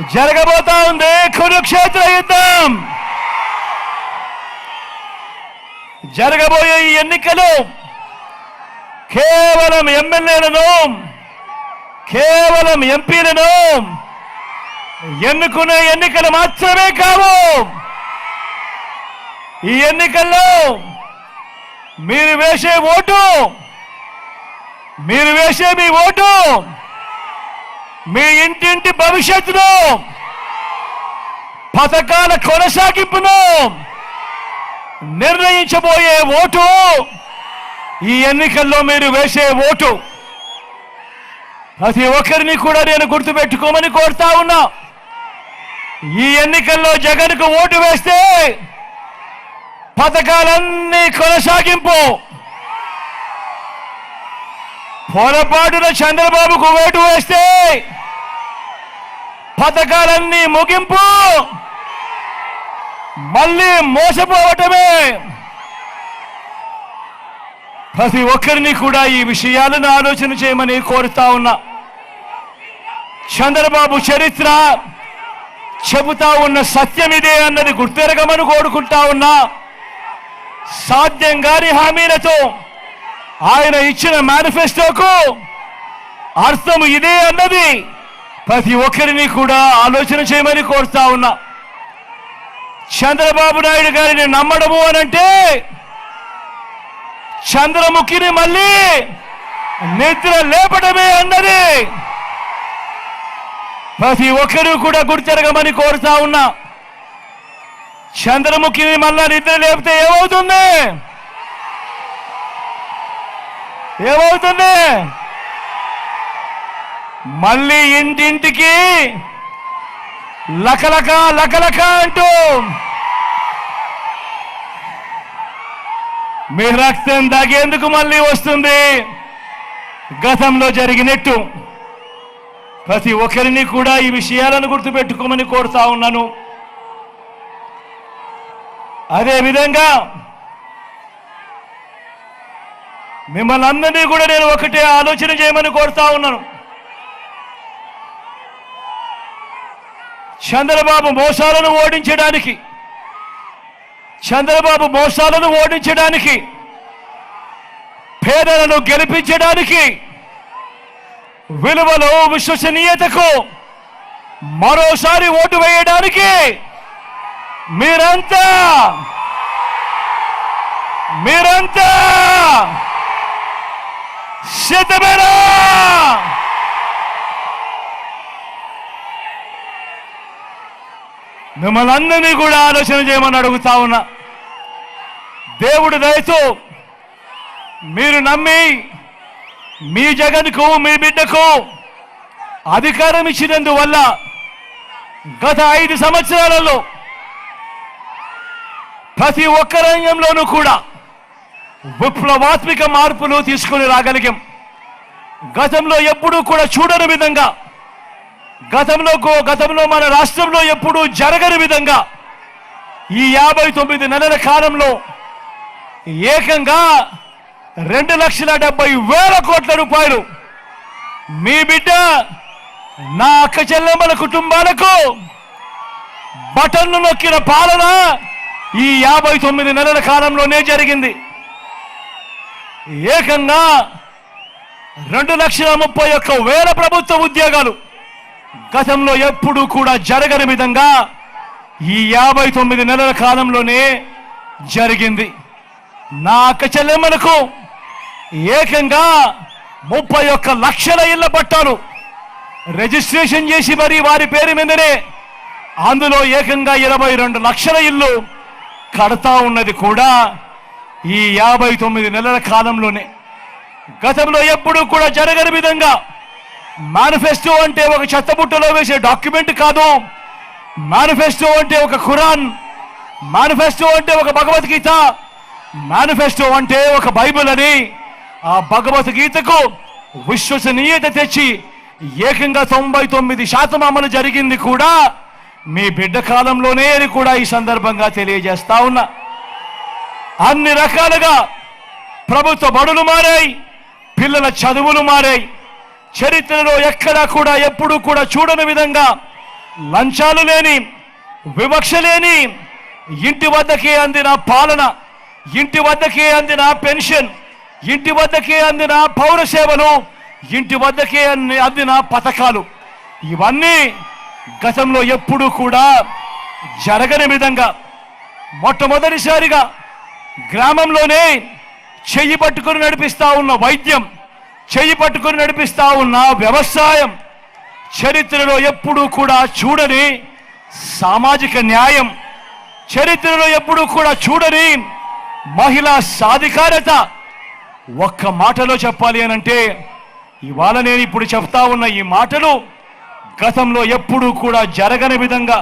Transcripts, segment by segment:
జరగబోతా ఉంది కురుక్షేత్ర యుద్ధం. జరగబోయే ఈ ఎన్నికలు కేవలం ఎమ్మెల్యేలను కేవలం ఎంపీలను ఎన్నుకునే ఎన్నికలు మాత్రమే కావు. ఈ ఎన్నికల్లో మీరు వేసే ఓటు మీరు వేసే మీ ఓటు మీ ఇంటింటి భవిష్యత్తును పథకాల కొనసాగింపును నిర్ణయించబోయే ఓటు ఈ ఎన్నికల్లో మీరు వేసే ఓటు. ప్రతి ఒక్కరిని కూడా నేను గుర్తుపెట్టుకోమని కోరుతా ఉన్నా. ఈ ఎన్నికల్లో జగన్కు ఓటు వేస్తే పథకాలన్నీ కొనసాగింపు. పొరపాటున చంద్రబాబుకు ఓటు వేస్తే పథకాలన్నీ ముగింపు. మళ్ళీ మోసపోవటమే. ప్రతి ఒక్కరిని కూడా ఈ విషయాలను ఆలోచన చేయమని కోరుతా ఉన్నా. చంద్రబాబు చరిత్ర చెబుతా ఉన్న సత్యం ఇదే అన్నది గుర్తెరగమని కోరుకుంటా ఉన్నా. సాధ్యం కాని హామీలతో ఆయన ఇచ్చిన మేనిఫెస్టోకు అర్థం ఇదే అన్నది ప్రతి ఒక్కరిని కూడా ఆలోచన చేయమని కోరుతా ఉన్నా. చంద్రబాబు నాయుడు గారిని నమ్మడము అనంటే చంద్రముఖిని మళ్ళీ నిద్ర లేపడమే అన్నది ప్రతి ఒక్కరూ కూడా గుర్తెరగమని కోరుతా ఉన్నా. చంద్రముఖిని మళ్ళా నిద్ర లేపితే ఏమవుతుంది? ఏమవుతుంది? మళ్ళీ ఇంటింటికి లకలక లకలక అంటూ మీ రక్తం తాగేందుకు మళ్ళీ వస్తుంది? గతంలో జరిగినట్టు ప్రతి ఒక్కరిని కూడా ఈ విషయాలను గుర్తుపెట్టుకోమని కోరుతా ఉన్నాను. అదే విధంగా మిమ్మల్ని అందరినీ కూడా నేను ఒకటే ఆలోచన చేయమని కోరుతా ఉన్నాను. చంద్రబాబు మోసాలను ఓడించడానికి చంద్రబాబు మోసాలను ఓడించడానికి పేదలను గెలిపించడానికి విలువలు విశ్వసనీయతకు మరోసారి ఓటు వేయడానికి మీరంతా మీరంతా సిద్ధమేనా మిమ్మల్ని అందరినీ కూడా ఆలోచన చేయమని అడుగుతా ఉన్నా. దేవుడు దయతో మీరు నమ్మి మీ జగన్కు మీ బిడ్డకు అధికారం ఇచ్చినందువల్ల గత ఐదు సంవత్సరాలలో ప్రతి ఒక్క రంగంలోనూ కూడా విప్లవాత్మిక మార్పులు తీసుకుని రాగలిగాం. గతంలో ఎప్పుడూ కూడా చూడని విధంగా గతంలో గతంలో మన రాష్ట్రంలో ఎప్పుడూ జరగని విధంగా ఈ యాభై తొమ్మిది నెలల కాలంలో ఏకంగా రెండు లక్షల డెబ్బై వేల కోట్ల రూపాయలు మీ బిడ్డ నా అక్క చెల్లెమ్మల కుటుంబాలకు బటన్లు నొక్కిన పాలన ఈ యాభై తొమ్మిది నెలల కాలంలోనే జరిగింది. ఏకంగా రెండు లక్షల ముప్పై ఒక్క వేల ప్రభుత్వ ఉద్యోగాలు గతంలో ఎప్పుడూ కూడా జరగని విధంగా ఈ యాభై తొమ్మిది నెలల కాలంలోనే జరిగింది. నా అక్క చెల్లెమ్మలకు ఏకంగా ముప్పై ఒక్క లక్షల ఇళ్ళ పట్టాలు రిజిస్ట్రేషన్ చేసి మరి వారి పేరు మీదనే అందులో ఏకంగా ఇరవై రెండు లక్షల ఇల్లు కడతా ఉన్నది కూడా ఈ యాభై తొమ్మిది నెలల కాలంలోనే గతంలో ఎప్పుడూ కూడా జరగని విధంగా మేనిఫెస్టో అంటే ఒక చెత్తబుట్టలో వేసే డాక్యుమెంట్ కాదు. మేనిఫెస్టో అంటే ఒక ఖురాన్. మేనిఫెస్టో అంటే ఒక భగవద్గీత. మేనిఫెస్టో అంటే ఒక బైబిల్ అని ఆ భగవద్గీతకు విశ్వసనీయత తెచ్చి ఏకంగా తొంభై తొమ్మిది శాతం అమలు జరిగింది కూడా మీ బిడ్డ కాలంలోనే అని కూడా ఈ సందర్భంగా తెలియజేస్తా ఉన్నా. అన్ని రకాలుగా ప్రభుత్వ బడులు మారాయి పిల్లల చదువులు మారాయి. చరిత్రలో ఎక్కడా కూడా ఎప్పుడూ కూడా చూడని విధంగా లంచాలు లేని వివక్ష లేని ఇంటి వద్దకే అందిన పాలన ఇంటి వద్దకే అందిన పెన్షన్ ఇంటి వద్దకే అందిన పౌర సేవలు ఇంటి వద్దకే అన్ని- అందిన పథకాలు. ఇవన్నీ గతంలో ఎప్పుడూ కూడా జరగని విధంగా మొట్టమొదటిసారిగా గ్రామంలోనే చెయ్యి పట్టుకుని నడిపిస్తా ఉన్న వైద్యం చెయ్యి పట్టుకుని నడిపిస్తా ఉన్న వ్యవసాయం చరిత్రలో ఎప్పుడూ కూడా చూడని సామాజిక న్యాయం చరిత్రలో ఎప్పుడూ కూడా చూడని మహిళా సాధికారత. ఒక్క మాటలో చెప్పాలి అనంటే ఇవాళ నేను ఇప్పుడు చెప్తా ఉన్న ఈ మాటలు గతంలో ఎప్పుడూ కూడా జరగని విధంగా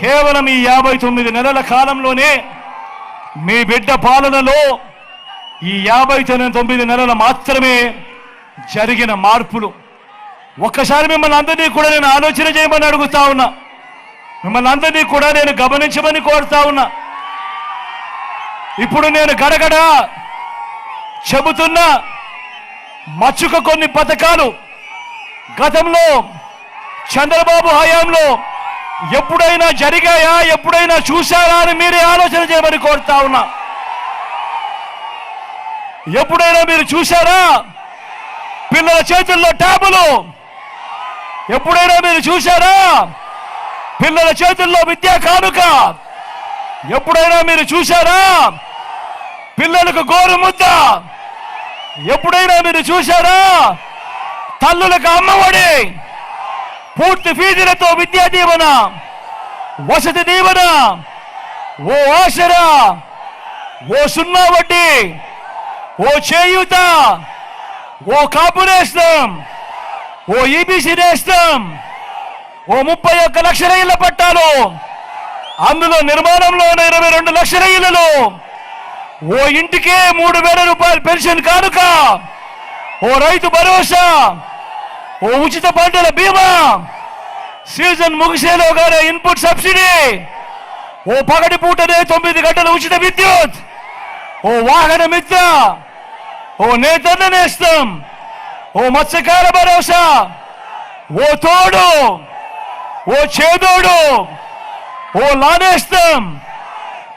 కేవలం ఈ యాభై తొమ్మిది నెలల కాలంలోనే మీ బిడ్డ పాలనలో ఈ యాభై తొమ్మిది నెలలు మాత్రమే జరిగిన మార్పులు. ఒక్కసారి మిమ్మల్ని అందరినీ కూడా నేను ఆలోచన చేయమని అడుగుతా ఉన్నా. మిమ్మల్ని అందరినీ కూడా నేను గమనించమని కోరుతా ఉన్నా. ఇప్పుడు నేను గడగడ చెబుతున్న మచ్చుక కొన్ని పథకాలు గతంలో చంద్రబాబు హయాంలో ఎప్పుడైనా జరిగాయా? ఎప్పుడైనా చూశారా అని మీరే ఆలోచన చేయమని కోరుతా ఉన్నా. ఎప్పుడైనా మీరు చూశారా? పిల్లల చేతుల్లో ట్యాబులు. ఎప్పుడైనా మీరు చూశారా? పిల్లల చేతుల్లో విద్యా కానుక. ఎప్పుడైనా మీరు చూశారా? పిల్లలకు గోరు ముద్ద. ఎప్పుడైనా మీరు చూశారా? తల్లులకు అమ్మఒడి. పూర్తి ఫీజులతో విద్యా దీవెన. వసతి దీవెన. ఓ ఆసరా. ఓ సున్నా వడ్డీ. ఓ చేయూత. ఓ కాపు నేస్తం. ఓ ఈబీసీ నేస్తం. ఓ ముప్పై ఒక్క లక్షల ఇళ్ళ పట్టాలు. అందులో నిర్మాణంలో ఉన్న ఇరవై రెండు లక్షల ఇళ్ళలో. ఓ ఇంటికే మూడు వేల రూపాయల పెన్షన్ కానుక. ఓ రైతు భరోసా. ఓ ఉచిత పంటల బీమా. సీజన్ ముగిసేలోగానే ఇన్పుట్ సబ్సిడీ. ఓ పగటి పూటనే తొమ్మిది గంటల ఉచిత విద్యుత్. ఓ వాహన మిత్ర. ఓ నేతన్న నేస్తం. ఓ మత్స్యకార భరోసా. ఓ తోడు. ఓ చేదోడు. ఓ లానేస్తం.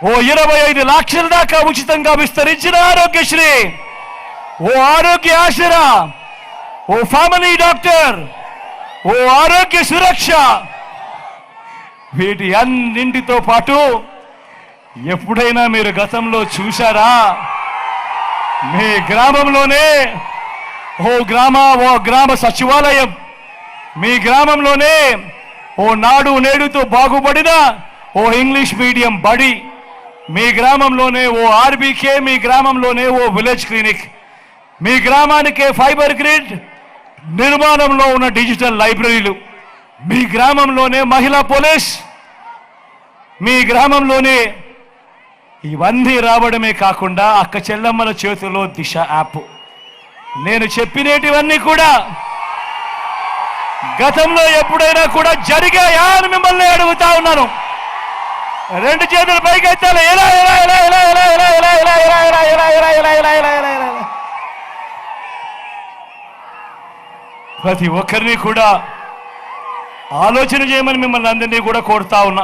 ఓ ఇరవై ఐదు లక్షల దాకా ఉచితంగా విస్తరించిన ఆరోగ్యశ్రీ. ఓ ఆరోగ్య ఆశరా ఓ ఫ్యామిలీ డాక్టర్ ఓ ఆరోగ్య సురక్ష. వీటి అన్నింటితో పాటు ఎప్పుడైనా మీరు గతంలో చూశారా? మీ గ్రామంలోనే ఓ గ్రామ ఓ గ్రామ సచివాలయం. మీ గ్రామంలోనే ఓ నాడు నేడుతో బాగుపడిన ఓ ఇంగ్లీష్ మీడియం బడి. మీ గ్రామంలోనే ఓ ఆర్బీకే మీ గ్రామంలోనే ఓ విలేజ్ క్లినిక్. మీ గ్రామానికే ఫైబర్ గ్రిడ్ నిర్మాణంలో ఉన్న డిజిటల్ లైబ్రరీలు మీ గ్రామంలోనే మహిళా పోలీస్ మీ గ్రామంలోనే ఇవన్నీ రావడమే కాకుండా అక్క చెల్లమ్మల చేతిలో దిశ యాప్ నేను చెప్పినేటివన్నీ కూడా గతంలో ఎప్పుడైనా కూడా జరిగాయా అని మిమ్మల్ని అడుగుతా ఉన్నాను రెండు చేతులు పైకి ఎత్తాలి ఎలా ఎలా ఎలా ఎలా ఎలా ఎలా ఎలా ఎలా ఎలా ఎలా ఎలా ఎలా ఎలా ఎలా ఎలా ఎలా ఎలా ఎలా ప్రతి ఒక్కరిని కూడా ఆలోచన చేయమని మిమ్మల్ని అందరినీ కూడా కోరుతా ఉన్నా.